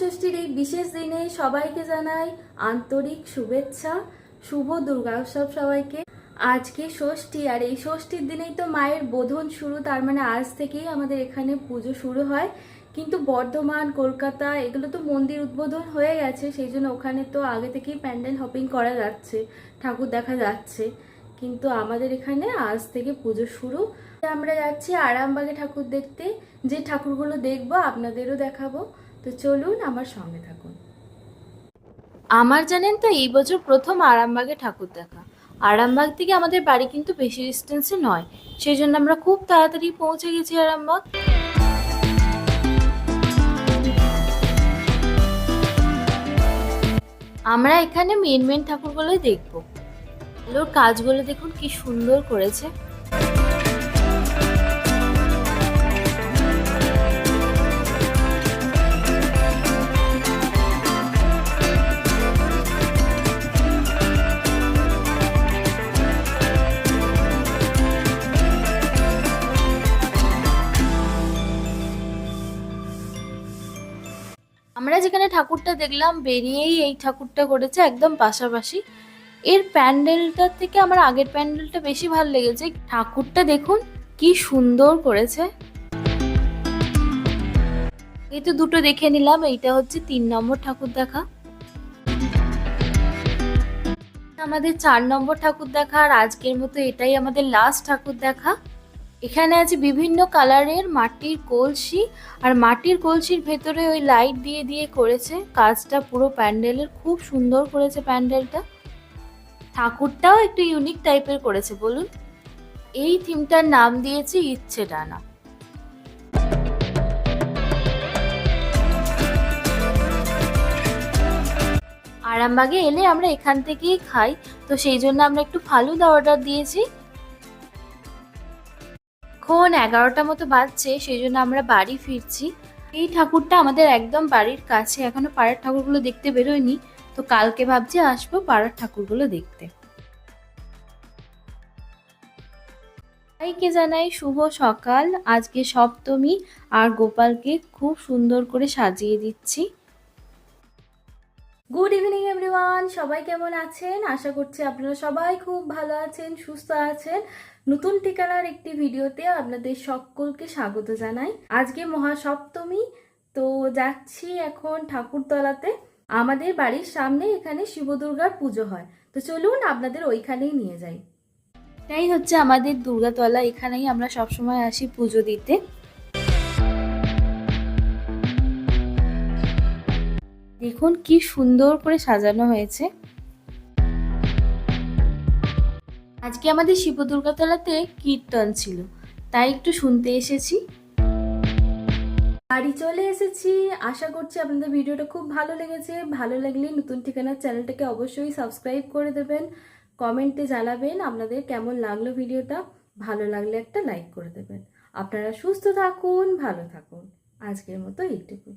ষষ্ঠীর এই বিশেষ দিনে সবাইকে জানাই আন্তরিক শুভেচ্ছা, শুভ দুর্গা উৎসব সবাইকে। আজকে ষষ্ঠী, আর এই ষষ্ঠীর দিনেই তো মায়ের বোধন শুরু, তার মানে আজ থেকেই আমাদের এখানে পুজো শুরু হয়। কিন্তু বর্ধমান, কলকাতা, এগুলো তো মন্দির উদ্বোধন হয়ে গেছে, সেই জন্য ওখানে তো আগে থেকেই প্যান্ডেল হপিং করা যাচ্ছে, ঠাকুর দেখা যাচ্ছে। কিন্তু আমাদের এখানে আজ থেকে পুজো শুরু। আমরা যাচ্ছি আরামবাগে ঠাকুর দেখতে, যে ঠাকুরগুলো দেখব আপনাদেরও দেখাবো। তো চলুন আমার সঙ্গে থাকুন। আমার জানেন তো এই বছর প্রথম আরামবাগে ঠাকুর দেখা। আরামবাগ থেকে আমাদের বাড়ি কিন্তু বেশি ডিস্টেন্সে নয়। সেই জন্য আমরা খুব তাড়াতাড়ি পৌঁছে গেছি আরামবাগ। আমরা এখানে মেন মেন ঠাকুরগুলোই দেখব। আলোর কাজগুলো দেখুন কি সুন্দর করেছে। আমরা যেখানে ঠাকুরটা দেখলাম, বেরিয়েই এই ঠাকুরটা করেছে একদম পাশাপাশি। এর প্যান্ডেলটার থেকে আমার আগের প্যান্ডেলটা বেশি ভালো লেগেছে। ঠাকুরটা দেখুন, কি সুন্দর করেছে। এই তো দুটো দেখে নিলাম, এইটা হচ্ছে তিন নম্বর ঠাকুর দেখা। আমাদের চার নম্বর ঠাকুর দেখা, আর আজকের মতো এটাই আমাদের লাস্ট ঠাকুর দেখা। এখানে আছে বিভিন্ন কালারের মাটির কলসি, আর মাটির কলসির ভেতরে ওই লাইট দিয়ে দিয়ে করেছে। কাজটা পুরো প্যান্ডেলের, খুব সুন্দর করেছে প্যান্ডেলটা। ঠাকুরটাও একটু ইউনিক টাইপের করেছে, বলুন। এই থিমটার নাম দিয়েছে ইচ্ছে ডানা। আরামবাগে এলে আমরা এখান থেকেই খাই, তো সেই জন্য আমরা একটু ফালুদা অর্ডার দিয়েছি। এখন এগারোটা মতো বাজছে, সেই জন্য আমরা বাড়ি ফিরছি। এই ঠাকুরটা আমাদের একদম বাড়ির কাছে, এখনও পাড়ার ঠাকুরগুলো দেখতে বেরোয়নি। তো কালকে ভাবছি আসব পাড়ার ঠাকুরগুলো দেখতে। সবাইকে জানাই শুভ সকাল। আজকে সপ্তমী, আর গোপালকে খুব সুন্দর করে সাজিয়ে দিচ্ছি। গুড ইভিনিং এভরিওয়ান সবাই কেমন আছেন? আশা করছি আপনারা সবাই খুব ভালো আছেন, সুস্থ আছেন। নতুন ঠিকানার একটি ভিডিওতে আপনাদের সকলকে স্বাগত জানাই। আজকে মহাসপ্তমী, তো যাচ্ছি এখন ঠাকুরতলাতে। আমাদের বাড়ির সামনে এখানে শিব দুর্গার পুজো হয়। তো চলুন আপনাদের ওইখানেই নিয়ে যাই। এটাই হচ্ছে আমাদের দুর্গাতলা। এখানেই আমরা সবসময় আসি পুজো দিতে। দেখুন কি সুন্দর করে সাজানো হয়েছে। আজকে আমাদের শিব দুর্গাতলাতে কীর্তন ছিল, তাই একটু শুনতে এসেছি। বাড়ি চলে এসেছি। আশা করছি আপনাদের ভিডিওটা খুব ভালো লেগেছে। ভালো লাগলে নতুন ঠিকানার চ্যানেলটাকে অবশ্যই সাবস্ক্রাইব করে দেবেন। কমেন্টে জানাবেন আপনাদের কেমন লাগল ভিডিওটা। ভালো লাগলে একটা লাইক করে দেবেন। আপনারা সুস্থ থাকুন, ভালো থাকুন। আজকের মতো এইটুকু